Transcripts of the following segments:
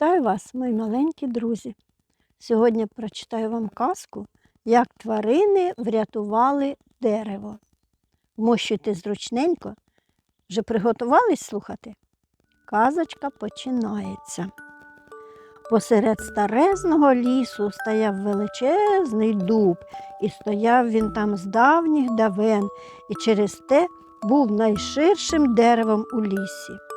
Вітаю вас, мої маленькі друзі. Сьогодні прочитаю вам казку, як тварини врятували дерево. Вмощуйте зручненько. Вже приготувались слухати? Казочка починається. Посеред старезного лісу стояв величезний дуб, і стояв він там з давніх давен, і через те був найширшим деревом у лісі.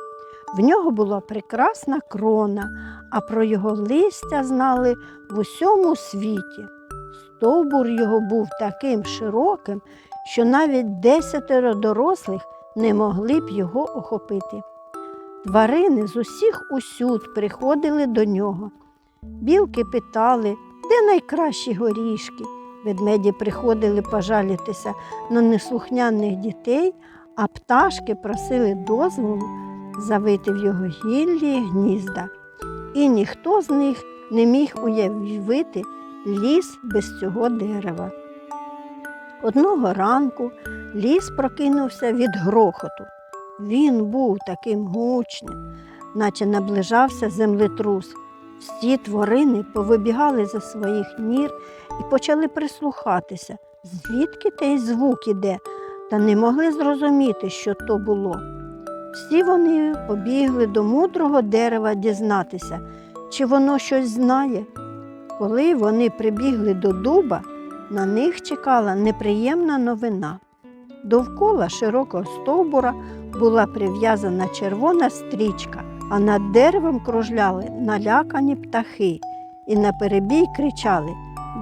В нього була прекрасна крона, а про його листя знали в усьому світі. Стовбур його був таким широким, що навіть десятеро дорослих не могли б його охопити. Тварини з усіх усюд приходили до нього. Білки питали, де найкращі горішки. Ведмеді приходили пожалітися на неслухняних дітей, а пташки просили дозволу завити в його гіллі гнізда. І ніхто з них не міг уявити ліс без цього дерева. Одного ранку ліс прокинувся від грохоту. Він був таким гучним, наче наближався землетрус. Всі тварини повибігали за своїх нір і почали прислухатися, звідки той звук іде, та не могли зрозуміти, що то було. Всі вони побігли до мудрого дерева дізнатися, чи воно щось знає. Коли вони прибігли до дуба, на них чекала неприємна новина. Довкола широкого стовбура була прив'язана червона стрічка, а над деревом кружляли налякані птахи і наперебій кричали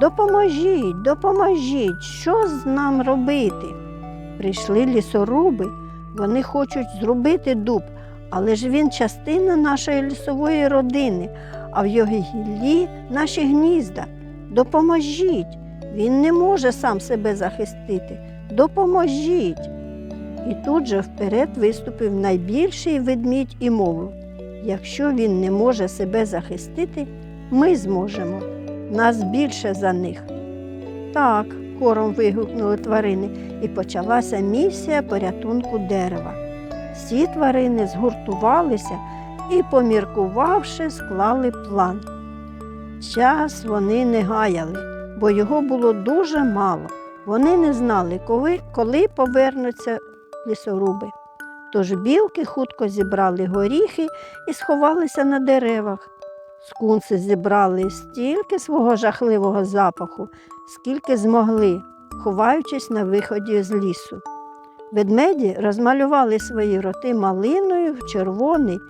Допоможіть, допоможіть, що з нам робити? Прийшли лісоруби, вони хочуть зробити дуб, але ж він частина нашої лісової родини, а в його гіллі наші гнізда. Допоможіть. Він не може сам себе захистити. Допоможіть. І тут же вперед виступив найбільший ведмідь і мовив якщо він не може себе захистити, ми зможемо. Нас більше за них. Так, хором вигукнули тварини, і почалася місія порятунку дерева. Всі тварини згуртувалися і, поміркувавши, склали план. Час вони не гаяли, бо його було дуже мало. Вони не знали, коли, коли повернуться лісоруби. Тож білки хутко зібрали горіхи і сховалися на деревах. Скунси зібрали стільки свого жахливого запаху, скільки змогли, ховаючись на виході з лісу. Ведмеді розмалювали свої роти малиною в червоний,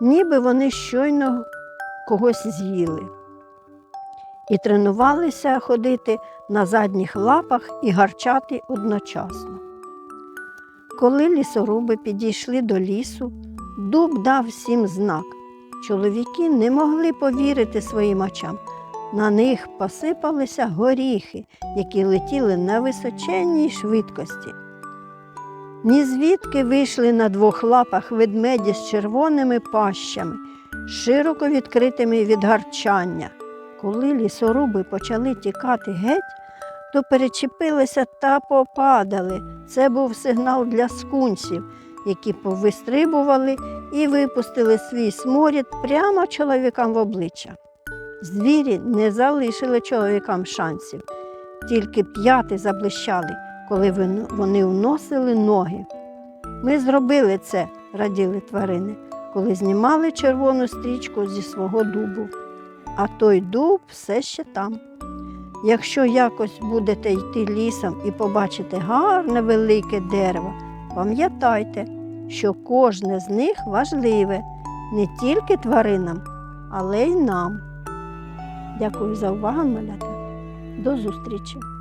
ніби вони щойно когось з'їли. І тренувалися ходити на задніх лапах і гарчати одночасно. Коли лісоруби підійшли до лісу, дуб дав всім знак. Чоловіки не могли повірити своїм очам. На них посипалися горіхи, які летіли на височенній швидкості. Ні звідки вийшли на двох лапах ведмеді з червоними пащами, широко відкритими від гарчання. Коли лісоруби почали тікати геть, то перечепилися та попадали. Це був сигнал для скунсів, які повистрибували і випустили свій сморід прямо чоловікам в обличчя. Звірі не залишили чоловікам шансів, тільки п'яти заблищали, коли вони вносили ноги. Ми зробили це, раділи тварини, коли знімали червону стрічку зі свого дубу. А той дуб все ще там. Якщо якось будете йти лісом і побачите гарне велике дерево, пам'ятайте, що кожне з них важливе не тільки тваринам, але й нам. Дякую за увагу, малята. До зустрічі!